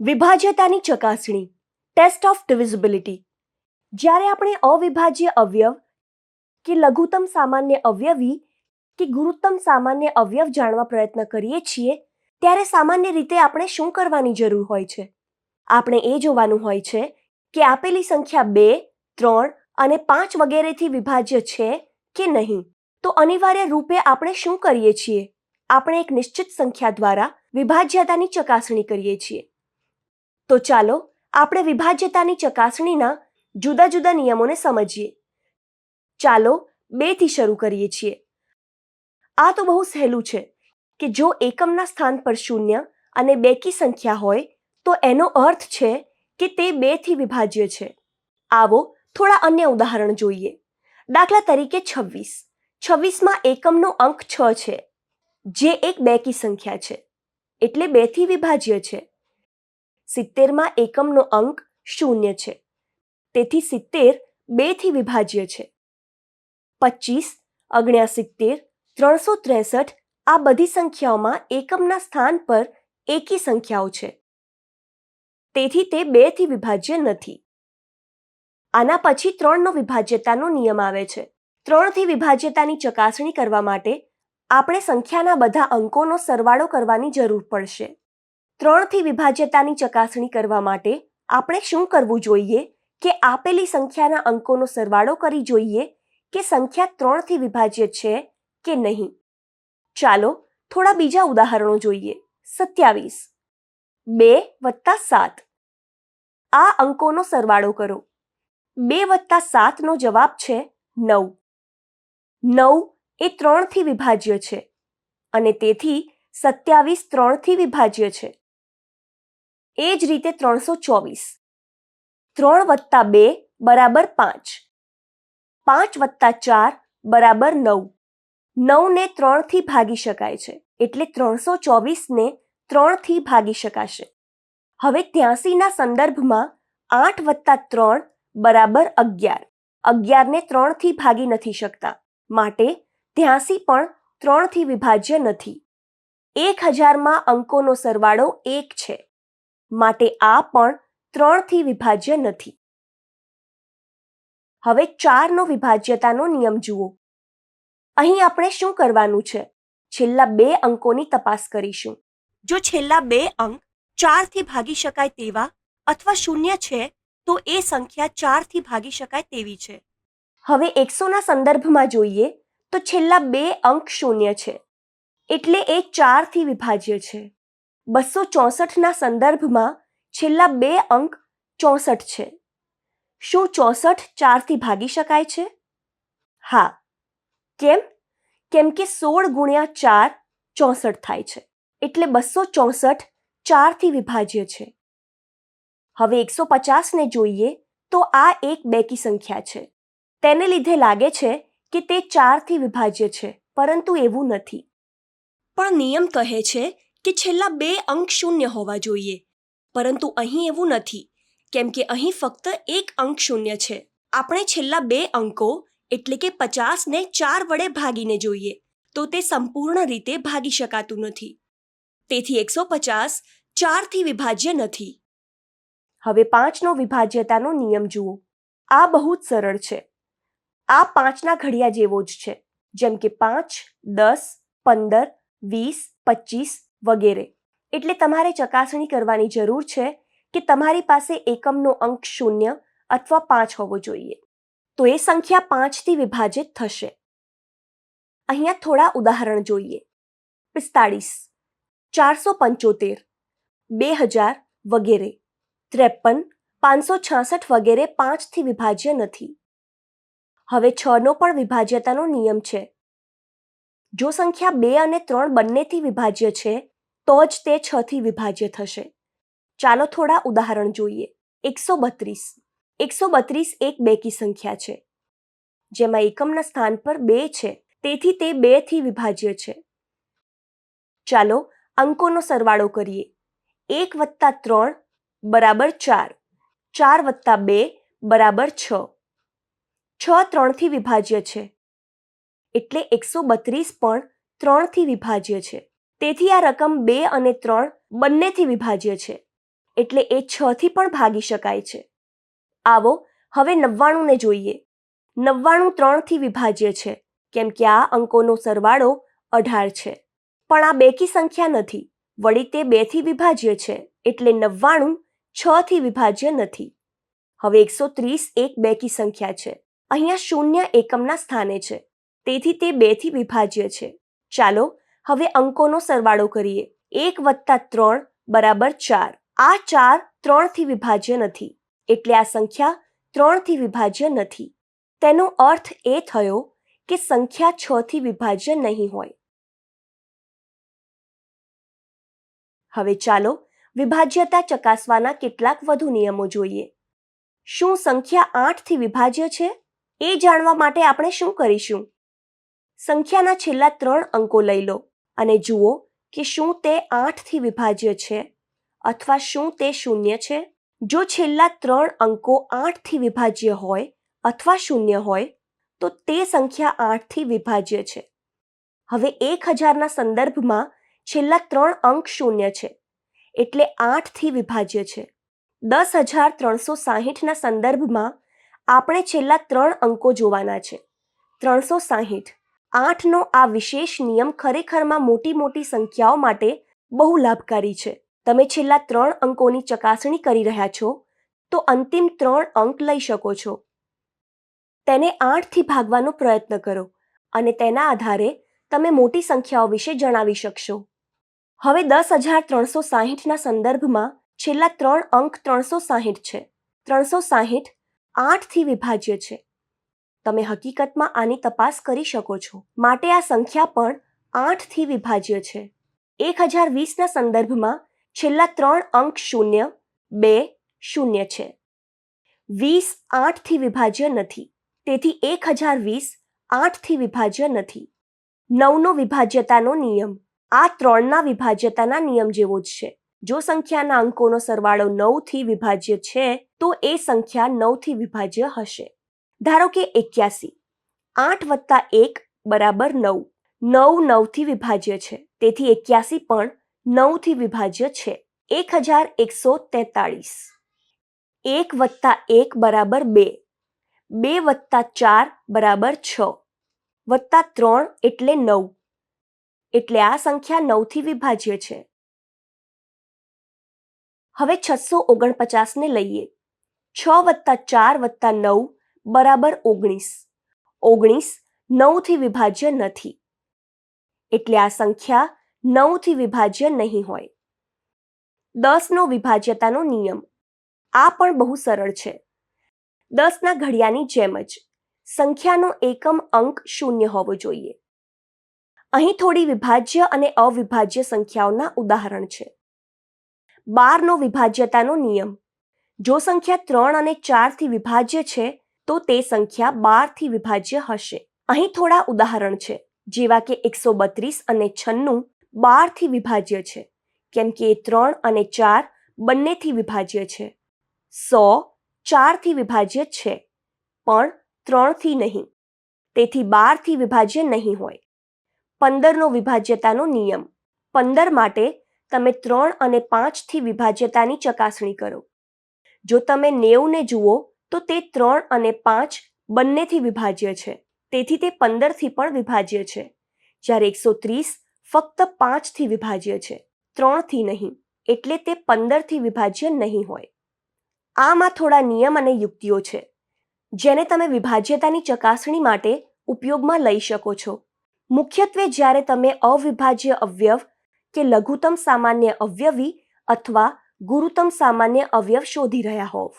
વિભાજ્યતાની ચકાસણી. Test of ડિવિઝિબિલિટી જ્યારે આપણે અવિભાજ્ય અવયવ કે લઘુત્તમ સામાન્ય અવયવી કે ગુરુત્તમ સામાન્ય અવયવ જાણવા પ્રયત્ન કરીએ છીએ, ત્યારે સામાન્ય રીતે આપણે શું કરવાની જરૂર હોય છે? આપણે એ જોવાનું હોય છે કે આપેલી સંખ્યા બે, ત્રણ અને પાંચ વગેરેથી વિભાજ્ય છે કે નહીં. તો અનિવાર્ય રૂપે આપણે શું કરીએ છીએ? આપણે એક નિશ્ચિત સંખ્યા દ્વારા વિભાજ્યતાની ચકાસણી કરીએ છીએ. તો ચાલો આપણે વિભાજ્યતાની ચકાસણીના જુદા જુદા નિયમોને સમજીએ. ચાલો બેથી શરૂ કરીએ છીએ. આ તો બહુ સહેલું છે કે જો એકમના સ્થાન પર શૂન્ય અને બેકી સંખ્યા હોય, તો એનો અર્થ છે કે તે બેથી વિભાજ્ય છે. આવો થોડા અન્ય ઉદાહરણ જોઈએ. દાખલા તરીકે છવ્વીસ. છવ્વીસમાં એકમનો અંક છ છે, જે એક બેકી સંખ્યા છે, એટલે બેથી વિભાજ્ય છે. સિત્તેરમાં એકમનો અંક શૂન્ય છે. તેથી સિત્તેર બેથી વિભાજ્ય છે. પચીસ અગણ્યાસિત્તેર ત્રણસો ત્રેસઠ આ બધી સંખ્યાઓમાં એકમના સ્થાન પર એકી સંખ્યાઓ છે. તેથી તે બેથી વિભાજ્ય નથી. આના પછી ત્રણનો વિભાજ્યતાનો નિયમ આવે છે. ત્રણથી વિભાજ્યતાની ચકાસણી કરવા માટે આપણે સંખ્યાના બધા અંકોનો સરવાળો કરવાની જરૂર પડશે. ત્રણથી વિભાજ્યતાની ચકાસણી કરવા માટે આપણે શું કરવું જોઈએ? કે આપેલી સંખ્યાના અંકોનો સરવાળો કરી જોઈએ કે સંખ્યા ત્રણથી વિભાજ્ય છે કે નહીં? ચાલો થોડા બીજા ઉદાહરણો જોઈએ. સત્યાવીસ. બે વત્તા સાત. આ અંકોનો સરવાળો કરો. બે વત્તા સાતનો જવાબ છે નવ. નવ એ ત્રણથી વિભાજ્ય છે અને તેથી સત્યાવીસ ત્રણથી વિભાજ્ય છે. એ જ રીતે ત્રણસો ચોવીસ. ત્રણ વત્તા બે બરાબર પાંચ. પાંચ વત્તા ચાર બરાબર નવ. નવને ત્રણથી ભાગી શકાય છે, એટલે ત્રણસો ચોવીસને ત્રણથી ભાગી શકાશે. હવે ત્યાંસીના સંદર્ભમાં આઠ વત્તા ત્રણ બરાબર અગિયાર. અગિયારને ત્રણથી ભાગી નથી શકતા, માટે ત્યાંસી પણ ત્રણથી વિભાજ્ય નથી. એક હજારમાં અંકોનો સરવાળો એક છે. માટે આ પણ ત્રણથી વિભાજ્ય નથી. હવે ચારનો વિભાજ્યતાનો નિયમ જુઓ. અહીં આપણે શું કરવાનું છે? છેલ્લા બે અંકોની તપાસ કરીશું. જો છેલ્લા બે અંક ચારથી ભાગી શકાય તેવા અથવા શૂન્ય છે, તો એ સંખ્યા ચારથી ભાગી શકાય તેવી છે. હવે એકસોના સંદર્ભમાં જોઈએ તો છેલ્લા બે અંક શૂન્ય છે. એટલે એ ચારથી વિભાજ્ય છે. બસો ચોસઠના સંદર્ભમાં છેલ્લા બે અંક ચોસઠ છે. શું ચોસઠ ચારથી ભાગી શકાય છે? હા. કેમ? કેમ કે સોળ ગુણ્યા ચાર ચોસઠ થાય છે. એટલે બસો ચોસઠ ચારથી વિભાજ્ય છે. હવે એકસો પચાસને જોઈએ તો આ એક બેકી સંખ્યા છે. તેને લીધે લાગે છે કે તે ચારથી વિભાજ્ય છે, પરંતુ એવું નથી. પણ નિયમ કહે છે કે છેલ્લા બે અંક શૂન્ય હોવા જોઈએ. પરંતુ અહીં એવું નથી, કેમ કે અહીં ફક્ત એક અંક શૂન્ય છે. આપણે છેલ્લા બે અંકો, એટલે કે પચાસને ચાર વડે ભાગીને જોઈએ, તો તે સંપૂર્ણ રીતે ભાગી શકાતું નથી. તેથી એકસો પચાસ ચારથી વિભાજ્ય નથી. હવે પાંચનો વિભાજ્યતાનો નિયમ જુઓ. આ બહુ જ સરળ છે. આ પાંચના ઘડિયા જેવો જ છે. જેમ કે પાંચ, દસ, પંદર, વીસ પચીસ વગેરે. એટલે તમારે ચકાસણી કરવાની જરૂર છે કે તમારી પાસે એકમનો અંક શૂન્ય અથવા પાંચ હોવો જોઈએ. તો એ સંખ્યા પાંચથી વિભાજિત થશે. અહીંયા થોડા ઉદાહરણ જોઈએ. પિસ્તાળીસ, ચારસો પંચોતેર, બે હજાર વગેરે. ત્રેપન, પાંચસો છાસઠ વગેરે પાંચથી વિભાજ્ય નથી. હવે છનો પણ વિભાજ્યતાનો નિયમ છે. જો સંખ્યા બે અને ત્રણ બંનેથી વિભાજ્ય છે તો જ તે છથી વિભાજ્ય થશે. ચાલો થોડા ઉદાહરણ જોઈએ. એકસો બત્રીસ. એકસો બત્રીસ એક બેકી સંખ્યા છે. જેમાં એકમના સ્થાન પર બે છે. તેથી તે બેથી વિભાજ્ય છે. ચાલો અંકોનો સરવાળો કરીએ. એક વત્તા ત્રણ બરાબર ચાર. ચાર વત્તા બે બરાબર છ. છ ત્રણથી વિભાજ્ય છે. એટલે એકસો બત્રીસ પણ ત્રણથી વિભાજ્ય છે. તેથી આ રકમ બે અને ત્રણ બંનેથી વિભાજ્ય છે. એટલે એ છથી પણ ભાગી શકાય છે. આવો, હવે નવ્વાણુંને જોઈએ. નવ્વાણું ત્રણથી વિભાજ્ય છે, કેમ કે આ અંકોનો સરવાળો અઢાર છે. પણ આ બેકી સંખ્યા નથી. વળી તે બેથી વિભાજ્ય છે, એટલે નવ્વાણું છથી વિભાજ્ય નથી. હવે એકસો ત્રીસ એક બેકી સંખ્યા છે. અહીંયા શૂન્ય એકમના સ્થાને છે. તેથી તે બેથી વિભાજ્ય છે. ચાલો હવે અંકોનો સરવાળો કરીએ. એક વત્તા ત્રણ બરાબર ચાર. આ ચાર ત્રણથી વિભાજ્ય નથી. એટલે આ સંખ્યા ત્રણથી વિભાજ્ય નથી. તેનો અર્થ એ થયો કે સંખ્યા છ થી વિભાજ્ય નહીં હોય. હવે ચાલો વિભાજ્યતા ચકાસવાના કેટલાક વધુ નિયમો જોઈએ. શું સંખ્યા આઠથી વિભાજ્ય છે? એ જાણવા માટે આપણે શું કરીશું? સંખ્યાના છેલ્લા ત્રણ અંકો લઈ લો. અને જુઓ કે શું તે આઠથી વિભાજ્ય છે અથવા શું તે શૂન્ય છે? જો છેલ્લા ત્રણ અંકો આઠથી વિભાજ્ય હોય અથવા શૂન્ય હોય, તો તે સંખ્યા આઠથી વિભાજ્ય છે. હવે એક હજારના સંદર્ભમાં છેલ્લા ત્રણ અંક શૂન્ય છે, એટલે આઠથી વિભાજ્ય છે. દસ હજાર ત્રણસો સાહીઠના સંદર્ભમાં આપણે છેલ્લા ત્રણ અંકો જોવાના છે. ત્રણસો સાહીઠ. આઠનો આ વિશેષ નિયમ ખરેખરમાં મોટી મોટી સંખ્યાઓ માટે બહુ લાભકારી છે. તમે છેલ્લા ત્રણ અંકોની ચકાસણી કરી રહ્યા છો, તો અંતિમ ત્રણ અંક લઈ શકો છો. તેને આઠથી ભાગવાનો પ્રયત્ન કરો અને તેના આધારે તમે મોટી સંખ્યાઓ વિશે જણાવી શકશો. હવે દસ હજાર ત્રણસો સાહીઠના સંદર્ભમાં છેલ્લા ત્રણ અંક ત્રણસો સાહીઠ છે. ત્રણસો સાહીઠ આઠથી વિભાજ્ય છે. તમે હકીકતમાં આની તપાસ કરી શકો છો. માટે આ સંખ્યા પણ આઠથી વિભાજ્ય છે. એક હજાર વીસના સંદર્ભમાં છેલ્લા ત્રણ અંક શૂન્ય, બે, શૂન્ય છે. વીસ આઠથી વિભાજ્ય નથી. તેથી એક હજાર વીસ આઠથી વિભાજ્ય નથી. નવનો વિભાજ્યતાનો નિયમ. આ ત્રણના વિભાજ્યતાના નિયમ જેવો જ છે. જો સંખ્યાના અંકોનો સરવાળો નવથી વિભાજ્ય છે, તો એ સંખ્યા નવથી વિભાજ્ય હશે. ધારો કે એક્યાસી. આઠ વત્તા એક બરાબર નવ. નવ નવથી વિભાજ્ય છે. તેથી એક્યાસી પણ નવથી વિભાજ્ય છે. એક હજાર એકસો તેતાળીસ. એક વત્તા એક બરાબર બે. બે વત્તા ચાર બરાબર છ. વત્તા ત્રણ એટલે નવ. એટલે આ સંખ્યા નવથી વિભાજ્ય છે. હવે છસો ઓગણપચાસને લઈએ. છ વત્તા ચાર વત્તા નવ બરાબર ઓગણીસ. ઓગણીસ નવથી વિભાજ્ય નથી. એટલે આ સંખ્યા નવથી વિભાજ્ય નહીં હોય. દસનો વિભાજ્યતાનો નિયમ. આ પણ બહુ સરળ છે. દસના ઘડિયાની જેમ જ સંખ્યાનો એકમ અંક શૂન્ય હોવો જોઈએ. અહીં થોડી વિભાજ્ય અને અવિભાજ્ય સંખ્યાઓના ઉદાહરણ છે. બારનો વિભાજ્યતાનો નિયમ. જો સંખ્યા ત્રણ અને ચારથી વિભાજ્ય છે તો તે સંખ્યા બારથી વિભાજ્ય હશે. અહીં થોડા ઉદાહરણ છે, જેવા કે એકસો બત્રીસ અને છન્નું બારથી વિભાજ્ય છે, કેમ કે એ ત્રણ અને ચાર બંનેથી વિભાજ્ય છે. સો ચારથી વિભાજ્ય છે, પણ ત્રણથી નહીં. તેથી બારથી વિભાજ્ય નહીં હોય. પંદરનો વિભાજ્યતાનો નિયમ. પંદર માટે તમે ત્રણ અને પાંચથી વિભાજ્યતાની ચકાસણી કરો. જો તમે નેવને જુઓ તો તે ત્રણ અને પાંચ બંનેથી વિભાજ્ય છે. તેથી તે પંદરથી પણ વિભાજ્ય છે. જ્યારે એકસો ત્રીસ ફક્ત પાંચથી વિભાજ્ય છે. ત્રણથી નહીં, એટલે તે પંદરથી વિભાજ્ય નહીં હોય. આમાં થોડા નિયમ અને યુક્તિઓ છે. જેને તમે વિભાજ્યતાની ચકાસણી માટે ઉપયોગમાં લઈ શકો છો. મુખ્યત્વે જ્યારે તમે અવિભાજ્ય અવયવ કે લઘુત્તમ સામાન્ય અવયવી અથવા ગુરુત્તમ સામાન્ય અવયવ શોધી રહ્યા હોવ.